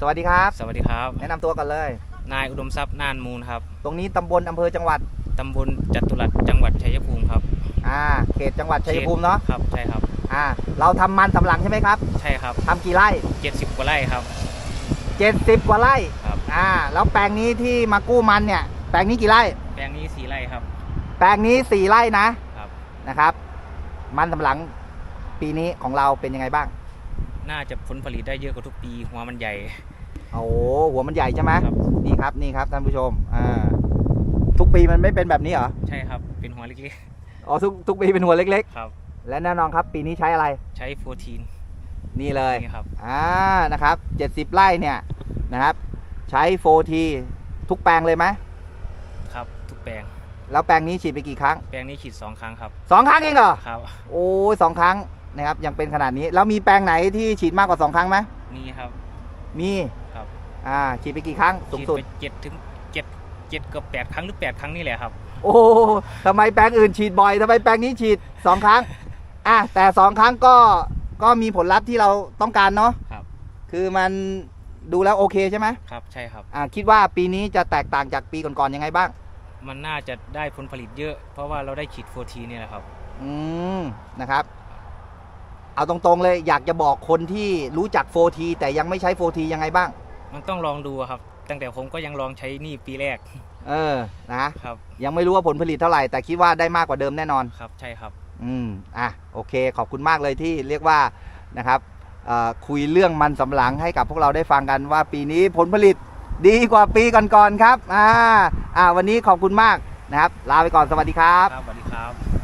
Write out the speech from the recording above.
สวัสดีครับ สวัสดีครับ แนะนำตัวกันเลย นายอุดมทรัพย์นานมูลครับ ตรงนี้ตำบลอำเภอจังหวัด ตำบลจตุรัสจังหวัดชัยภูมิครับอ่า เขตจังหวัดชัยภูมิเนาะ ครับ ใช่ครับ อ่า เราทำมันสำปะหลังใช่ไหมครับใช่ครับทำกี่ไร่ 70กว่าไร่ครับ 70 กว่าไร่ ครับ อ่า แล้วแปลงนี้ที่มากู้มันเนี่ย แปลงนี้กี่ไร่ แปลงนี้สีไร่ครับ แปลงนี้ 4 ไร่นะครับ นะครับ มันสำปะหลังปีนี้ของเราเป็นยังไงบ้าง น่าจะผลผลิตได้เยอะกว่าทุกปีหัวมันใหญ่ โอ้โหหัวมันใหญ่ใช่ไหมครับ นี่ครับนี่ครับท่านผู้ชมอ่าทุกปีมันไม่เป็นแบบนี้เหรอใช่ครับ เป็นหัวเล็กอ๋อทุกทุกปีเป็นหัวเล็ก ๆ ครับๆและแน่นอนครับ ปีนี้ใช้อะไร ใช้โฟทีนนี่เลย นี่ครับ อ่า นะครับ 70 ไร่เนี่ย นะครับ ใช้โฟทีทุกแปลงเลยไหม ครับ ทุกแปลง แล้วแปลงนี้ฉีดไปกี่ครั้ง แปลงนี้ฉีดสองครั้งครับ สองครั้งเองเหรอ ครับ โอ้ยสองครั้ง นะครับยังเป็นขนาดนี้ แล้วมีแปลงไหนที่ฉีดมากกว่าสองครั้งไหมนี่ครับ มีครับ อ่าฉีดไปกี่ครั้งสูงฉีดสุดไปเจ็ดถึงเจ็ดเจ็ดเกับแปดครั้งหรือแปดครั้งนี่แหละครับ โอ้ทำไมแปลงอื่นฉีดบ่อยทำไมแปลงนี้ฉีดสองครั้งอะแต่สองครั้งก็ก็มีผลลัพธ์ที่เราต้องการเนาะครับ คือมันดูแล้วโอเคใช่ไหมครับใช่ครับอ่าคิดว่าปีนี้จะแตกต่างจากปีก่อนๆยังไงบ้าง มันน่าจะได้ผลผลิตเยอะ เพราะว่าเราได้ฉีดโฟทีนี่แหละครับ อืมนะครับ เอาตรงๆเลยอยากจะบอกคนที่รู้จัก 4T แต่ยังไม่ใช้ 4T ยังไงบ้าง มันต้องลองดูอะครับ ตั้งแต่ผมก็ยังลองใช้นี่ปีแรก เออนะครับ ยังไม่รู้ว่าผลผลิตเท่าไหร่ แต่คิดว่าได้มากกว่าเดิมแน่นอน ครับ ใช่ครับ อืมอะโอเค ขอบคุณมากเลยที่เรียกว่านะครับเอ่อคุยเรื่องมันสำปะหลังให้กับพวกเราได้ฟังกันว่าปีนี้ผลผลิตดีกว่าปีก่อนๆครับอ่าอ่าวันนี้ขอบคุณมากนะครับ ลาไปก่อนสวัสดีครับ ครับสวัสดีครับ